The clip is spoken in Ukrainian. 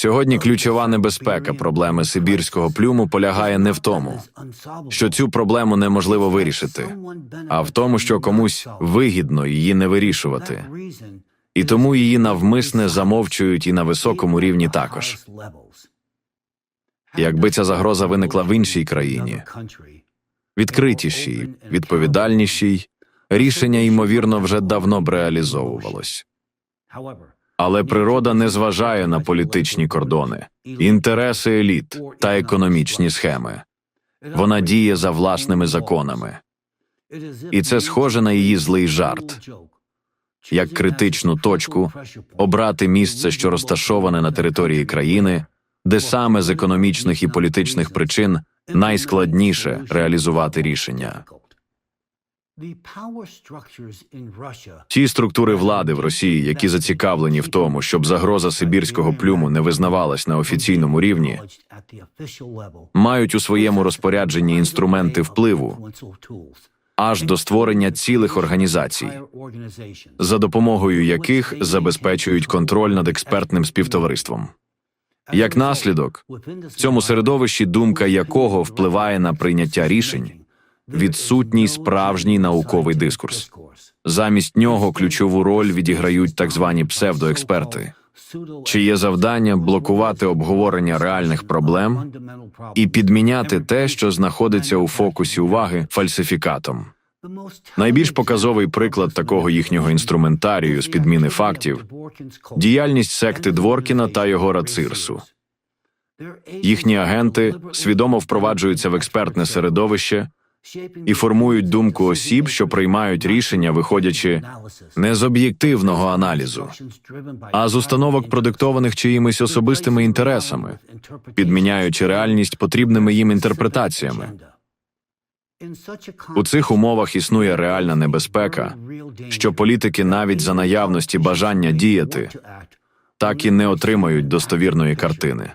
Сьогодні ключова небезпека проблеми сибірського плюму полягає не в тому, що цю проблему неможливо вирішити, а в тому, що комусь вигідно її не вирішувати, і тому її навмисне замовчують і на високому рівні також. Якби ця загроза виникла в іншій країні, відкритішій, відповідальнішій, рішення, ймовірно, вже давно б реалізовувалось. Але природа не зважає на політичні кордони, інтереси еліт та економічні схеми. Вона діє за власними законами, і це схоже на її злий жарт. Як критичну точку обрати місце, що розташоване на території країни, де саме з економічних і політичних причин найскладніше реалізувати рішення. Ті структури влади в Росії, які зацікавлені в тому, щоб загроза сибірського плюму не визнавалась на офіційному рівні, мають у своєму розпорядженні інструменти впливу аж до створення цілих організацій, за допомогою яких забезпечують контроль над експертним співтовариством. Як наслідок, в цьому середовищі думка якого впливає на прийняття рішень, відсутній справжній науковий дискурс. Замість нього ключову роль відіграють так звані псевдоексперти, чиє завдання блокувати обговорення реальних проблем і підміняти те, що знаходиться у фокусі уваги фальсифікатом. Найбільш показовий приклад такого їхнього інструментарію з підміни фактів діяльність секти Дворкіна та його рацирсу. Їхні агенти свідомо впроваджуються в експертне середовище і формують думку осіб, що приймають рішення, виходячи не з об'єктивного аналізу, а з установок, продиктованих чиїмись особистими інтересами, підміняючи реальність потрібними їм інтерпретаціями. У цих умовах існує реальна небезпека, що політики навіть за наявності бажання діяти так і не отримають достовірної картини.